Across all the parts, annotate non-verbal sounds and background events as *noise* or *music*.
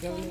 嗯。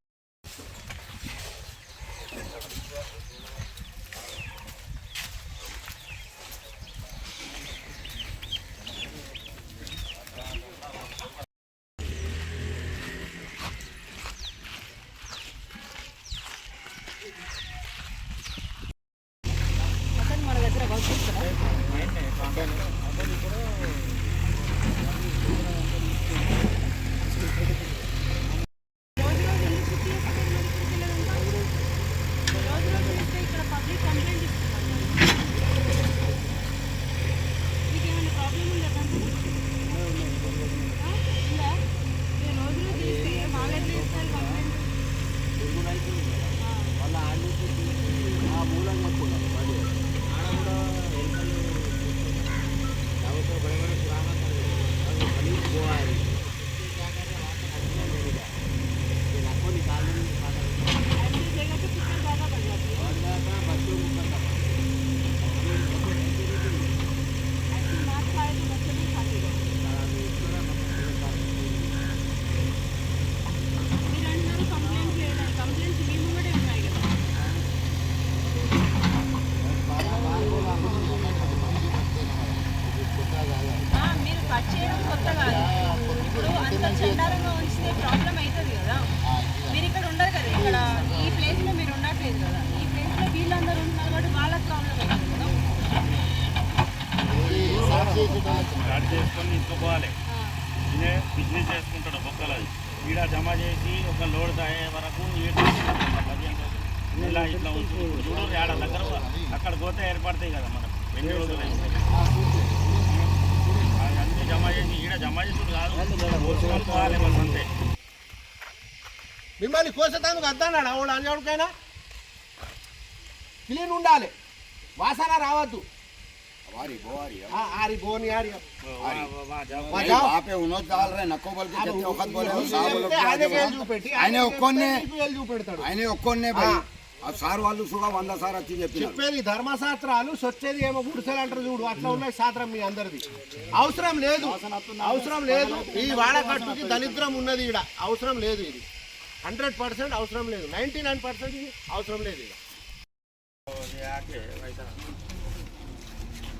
రోజు స్టార్ట్ చేసుకొని ఆ, ఇదే బిజినెస్ చేసుకుంటాడు ఒక్కలు అది. ఈడ జమ చేసి ఒక లోడ్ అయ్యే వరకు ఇలా ఇట్లా ఉంచు చూడు ఆడ దగ్గర అక్కడ పోతే ఏర్పడతాయి కదా మనకు. ఎన్ని రోజులు అన్నీ జమ చేసి ఈడ జమ చేసుడు కాదు. పోవాలి బస్ అంతే. మిమ్మల్ని కోసేటానికి వద్దన్నాడు ఆవిడ అన్నిటికైనా క్లీన్ ఉండాలి. వాసన రావద్దు. చూపెట్టి చూపెడతాడు. ఆయన సార్ వాళ్ళు సార్ వచ్చి ధర్మశాస్త్రాలు సొచ్చేది ఏమో గుడిసెలు అంటారు చూడు అట్లా ఉన్నాయి శాస్త్రం మీ అందరిది. అవసరం లేదు అవసరం లేదు. ఈ వాడకట్టుకి దరిద్రం ఉన్నది ఇక్కడ అవసరం లేదు ఇది. హండ్రెడ్ పర్సెంట్ అవసరం లేదు. నైన్టీ నైన్ పర్సెంట్ అవసరం లేదు ఇక్కడ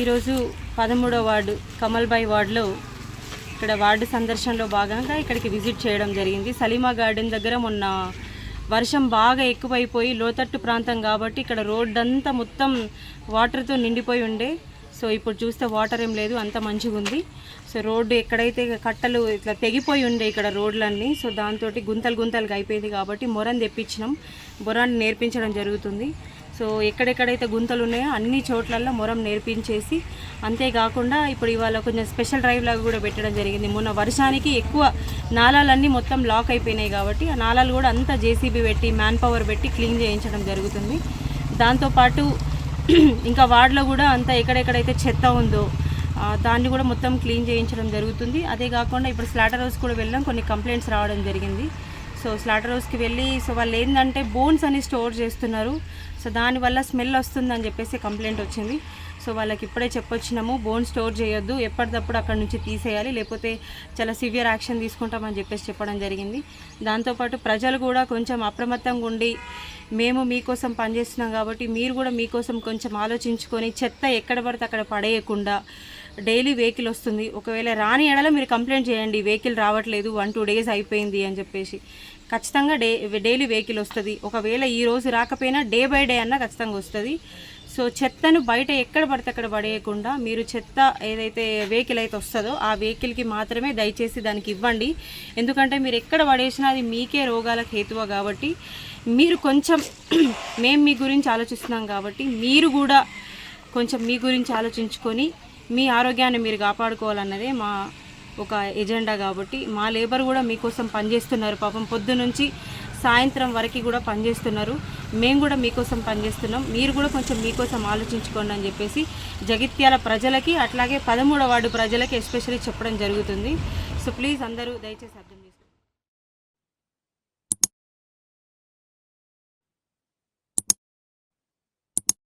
ఈరోజు పదమూడవ వార్డు కమల్బాయ్ వార్డులో ఇక్కడ వార్డు సందర్శనలో భాగంగా ఇక్కడికి విజిట్ చేయడం జరిగింది. సలీమా గార్డెన్ దగ్గర మొన్న వర్షం బాగా ఎక్కువైపోయి లోతట్టు ప్రాంతం కాబట్టి ఇక్కడ రోడ్ అంతా మొత్తం వాటర్తో నిండిపోయి ఉండే. సో ఇప్పుడు చూస్తే వాటర్ ఏం లేదు అంత మంచిగా ఉంది. సో రోడ్డు ఎక్కడైతే కట్టలు ఇట్లా తెగిపోయి ఉండే ఇక్కడ రోడ్లన్నీ సో దాంతో గుంతలు గుంతలుగా అయిపోయింది కాబట్టి మొరని తెప్పించినాం. మొరాన్ని నేర్పించడం జరుగుతుంది. సో ఎక్కడెక్కడైతే గుంతలు ఉన్నాయో అన్ని చోట్లల్లో మొరం నేర్పించేసి అంతేకాకుండా ఇప్పుడు ఇవాళ కొంచెం స్పెషల్ డ్రైవ్ లాగా కూడా పెట్టడం జరిగింది. మొన్న వర్షానికి ఎక్కువ నాలాలన్నీ మొత్తం లాక్ అయిపోయినాయి కాబట్టి ఆ నాళాలు కూడా అంతా జేసీబీ పెట్టి మ్యాన్ పవర్ పెట్టి క్లీన్ చేయించడం జరుగుతుంది. దాంతోపాటు *clears throat* ఇంకా వార్డులో కూడా అంతా ఎక్కడెక్కడైతే చెత్త ఉందో దాన్ని కూడా మొత్తం క్లీన్ చేయించడం జరుగుతుంది. అదే కాకుండా ఇప్పుడు స్లాటర్ హౌస్ కూడా వెళ్ళాం. కొన్ని కంప్లైంట్స్ రావడం జరిగింది. సో స్లాటర్ హౌస్కి వెళ్ళి సో వాళ్ళు ఏంటంటే బోన్స్ అని స్టోర్ చేస్తున్నారు. సో దానివల్ల స్మెల్ వస్తుందని చెప్పేసి కంప్లైంట్ వచ్చింది. సో వాళ్ళకి ఇప్పుడే చెప్పొచ్చినాము బోన్ స్టోర్ చేయొద్దు ఎప్పటికప్పుడు అక్కడ నుంచి తీసేయాలి లేకపోతే చాలా సివియర్ యాక్షన్ తీసుకుంటామని చెప్పేసి చెప్పడం జరిగింది. దాంతోపాటు ప్రజలు కూడా కొంచెం అప్రమత్తంగా ఉండి మేము మీకోసం పనిచేస్తున్నాం కాబట్టి మీరు కూడా మీకోసం కొంచెం ఆలోచించుకొని చెత్త ఎక్కడ పడితే అక్కడ పడేయకుండా డైలీ వెహికల్ వస్తుంది. ఒకవేళ రాని ఎడల మీరు కంప్లైంట్ చేయండి వెహికల్ రావట్లేదు వన్ టూ డేస్ అయిపోయింది అని చెప్పేసి. ఖచ్చితంగా డే డైలీ వెహికల్ వస్తుంది. ఒకవేళ ఈ రోజు రాకపోయినా డే బై డే అన్నా ఖచ్చితంగా వస్తుంది. సో చెత్తను బయట ఎక్కడ పడితే అక్కడ పడేయకుండా మీరు చెత్త ఏదైతే వెహికల్ అయితే వస్తుందో ఆ వెహికల్కి మాత్రమే దయచేసి దానికి ఇవ్వండి. ఎందుకంటే మీరు ఎక్కడ పడేసినా అది మీకే రోగాలకు హేతువ కాబట్టి మీరు కొంచెం *clears throat* మేము మీ గురించి ఆలోచిస్తున్నాం కాబట్టి మీరు కూడా కొంచెం మీ గురించి ఆలోచించుకొని మీ ఆరోగ్యాన్ని మీరు కాపాడుకోవాలన్నదే మా ఒక ఎజెండా కాబట్టి మా లేబర్ కూడా మీకోసం పనిచేస్తున్నారు. పాపం పొద్దు నుంచి సాయంత్రం వరకు కూడా పనిచేస్తున్నారు. మేము కూడా మీకోసం పనిచేస్తున్నాం. మీరు కూడా కొంచెం మీకోసం ఆలోచించుకోండి అని చెప్పేసి జగిత్యాల ప్రజలకి అట్లాగే పదమూడవ వార్డు ప్రజలకి ఎస్పెషల్లీ చెప్పడం జరుగుతుంది. సో ప్లీజ్ అందరూ దయచేసి అర్థం